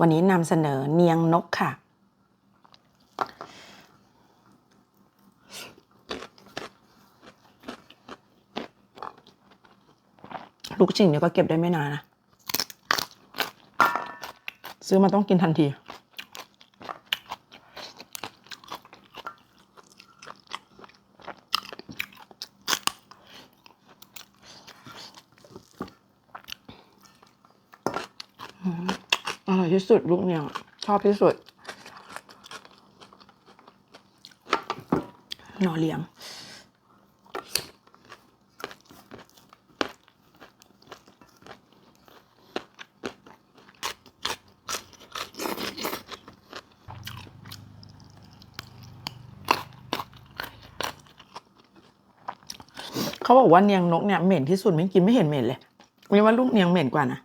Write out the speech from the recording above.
วันนี้นำเสนอเนียงนกค่ะ ลูกชิงเนี่ยก็เก็บได้ไม่นานนะ ซื้อมาต้องกินทันทีอ อร่อยที่สุดลูกเนี่ยชอบที่สุดหน่อเลี้ยงเขาบอกว่าเนียงนกเนี่ยเหม็นที่สุดไม่กินไม่เห็นเหม็นเลยมีว่าลูกเนียงเหม็นกว่านะ